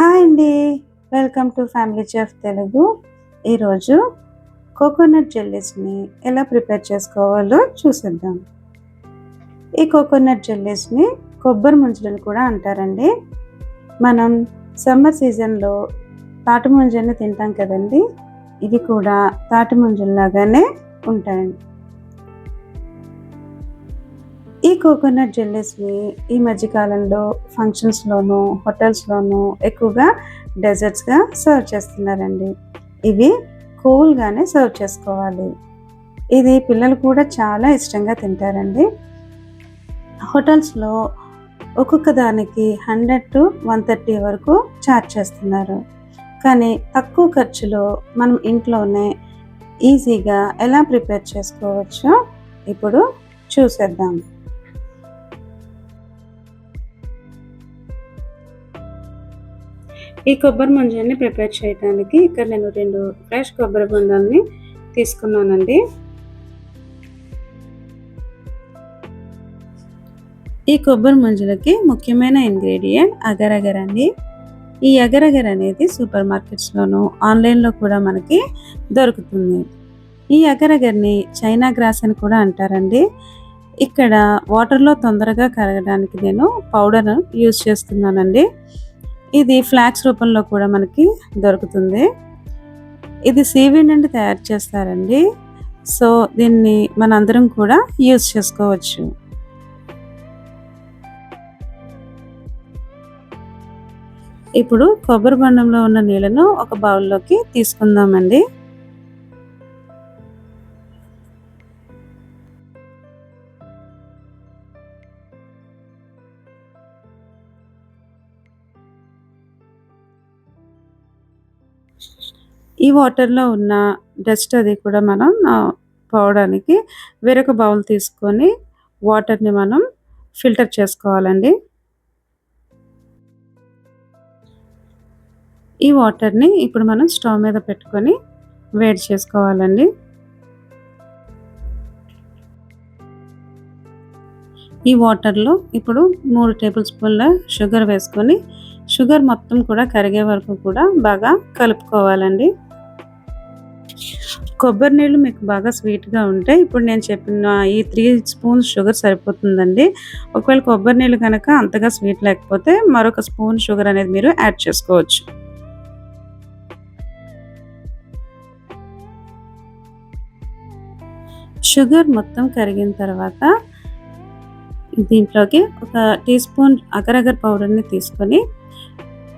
Hi అండి. Welcome to family chef Telugu. ఈరోజు coconut జెల్లీస్ని ఎలా ప్రిపేర్ చేసుకోవాలో చూసేద్దాం. ఈ కోకోనట్ జెల్లీస్ని కొబ్బరి ముంజలను కూడా అంటారండి. మనం సమ్మర్ సీజన్లో తాటి ముంజల్ని తింటాం కదండి. ఇవి కూడా తాటి ముంజల్లాగానే ఉంటాయండి. ఈ కోకోనట్ జెల్లీస్ని ఈ మధ్యకాలంలో ఫంక్షన్స్లోను హోటల్స్లోను ఎక్కువగా డెజర్ట్స్గా సర్వ్ చేస్తున్నారండి. ఇవి కూల్గానే సర్వ్ చేసుకోవాలి. ఇది పిల్లలు కూడా చాలా ఇష్టంగా తింటారండి. హోటల్స్లో ఒక్కొక్క దానికి హండ్రెడ్ టు వన్ థర్టీ వరకు ఛార్జ్ చేస్తున్నారు. కానీ తక్కువ ఖర్చులో మనం ఇంట్లోనే ఈజీగా ఎలా ప్రిపేర్ చేసుకోవచ్చో ఇప్పుడు చూసేద్దాం. ఈ కొబ్బరి మంజాన్ని ప్రిపేర్ చేయడానికి ఇక్కడ నేను రెండు ఫ్రెష్ కొబ్బరి బొండాలని తీసుకున్నానండి. ఈ కొబ్బరి ముంజలకి ముఖ్యమైన ఇంగ్రీడియంట్ అగర్ అండి. ఈ అగర్ అనేది సూపర్ మార్కెట్స్లోనూ ఆన్లైన్లో కూడా మనకి దొరుకుతుంది. ఈ అగరగర్ని చైనా గ్రాస్ అని కూడా అంటారండి. ఇక్కడ వాటర్లో తొందరగా కరగడానికి నేను పౌడర్ యూజ్ చేస్తున్నానండి. ఇది ఫ్లాక్స్ రూపంలో కూడా మనకి దొరుకుతుంది. ఇది సీవీడ్ నుండి తయారు చేస్తారండి. సో దీన్ని మనందరం కూడా యూజ్ చేసుకోవచ్చు. ఇప్పుడు కొబ్బరి బండంలో ఉన్న నీళ్ళను ఒక బౌల్లోకి తీసుకుందామండి. ఈ వాటర్లో ఉన్న డస్ట్ అది కూడా మనం పోవడానికి వేరొక బౌల్ తీసుకొని వాటర్ని మనం ఫిల్టర్ చేసుకోవాలండి. ఈ వాటర్ని ఇప్పుడు మనం స్టవ్ మీద పెట్టుకొని వేడి చేసుకోవాలండి. ఈ వాటర్లో ఇప్పుడు మూడు టేబుల్ స్పూన్ల షుగర్ వేసుకొని షుగర్ మొత్తం కూడా కరిగే వరకు కూడా బాగా కలుపుకోవాలండి. కొబ్బరి నీళ్ళు మీకు బాగా స్వీట్గా ఉంటే ఇప్పుడు నేను చెప్పిన ఈ త్రీ స్పూన్స్ షుగర్ సరిపోతుందండి. ఒకవేళ కొబ్బరి నీళ్ళు కనుక అంతగా స్వీట్ లేకపోతే మరొక స్పూన్ షుగర్ అనేది మీరు యాడ్ చేసుకోవచ్చు. షుగర్ మొత్తం కరిగిన తర్వాత దీంట్లోకి ఒక టీ స్పూన్ అగరగర్ పౌడర్ని తీసుకొని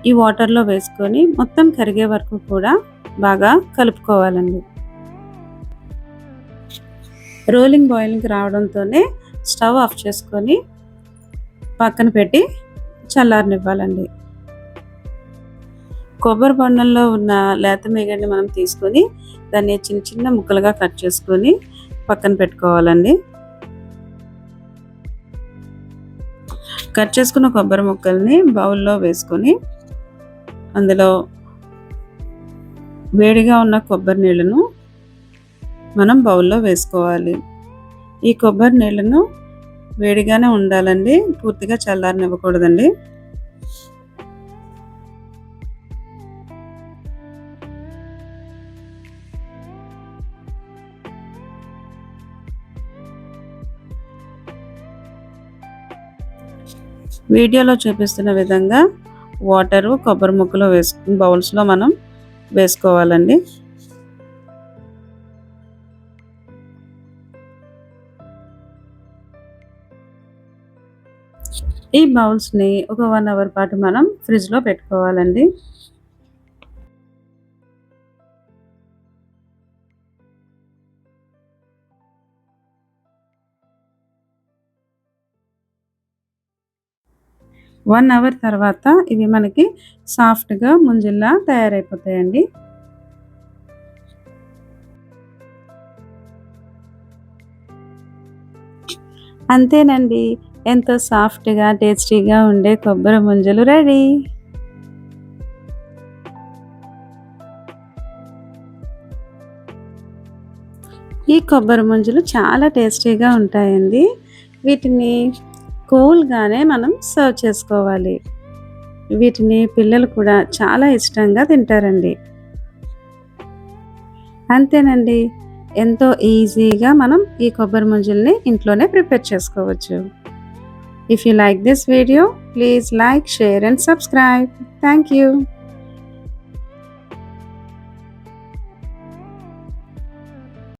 ఈ వాటర్లో వేసుకొని మొత్తం కరిగే వరకు కూడా బాగా కలుపుకోవాలండి. రోలింగ్ బాయిలింగ్ రావడంతోనే స్టవ్ ఆఫ్ చేసుకొని పక్కన పెట్టి చల్లారనివ్వాలండి. కొబ్బరి బొండంలో ఉన్న లేత మేగడ్ని మనం తీసుకొని దాన్ని చిన్న చిన్న ముక్కలుగా కట్ చేసుకొని పక్కన పెట్టుకోవాలండి. కట్ చేసుకున్న కొబ్బరి ముక్కల్ని బౌల్లో వేసుకొని అందులో వేడిగా ఉన్న కొబ్బరి నీళ్ళను మనం బౌల్లో వేసుకోవాలి. ఈ కొబ్బరి నీళ్ళను వేడిగానే ఉండాలండి. పూర్తిగా చల్లారనివ్వకూడదండి. వీడియోలో చూపిస్తున్న విధంగా వాటరు కొబ్బరి ముక్కలు వేసు బౌల్స్లో మనం వేసుకోవాలండి. ఈ బౌల్స్ని ఒక వన్ అవర్ పాటు మనం ఫ్రిడ్జ్లో పెట్టుకోవాలండి. వన్ అవర్ తర్వాత ఇవి మనకి సాఫ్ట్గా ముంజిల్లా తయారైపోతాయండి. అంతేనండి. ఎంతో సాఫ్ట్గా టేస్టీగా ఉండే కొబ్బరి ముంజలు రెడీ. ఈ కొబ్బరి ముంజలు చాలా టేస్టీగా ఉంటాయండి. వీటిని కూల్గానే మనం సర్వ్ చేసుకోవాలి. వీటిని పిల్లలు కూడా చాలా ఇష్టంగా తింటారండి. అంతేనండి. ఎంతో ఈజీగా మనం ఈ కొబ్బరి ముంజల్ని ఇంట్లోనే ప్రిపేర్ చేసుకోవచ్చు. If you like this video please like share and subscribe thank you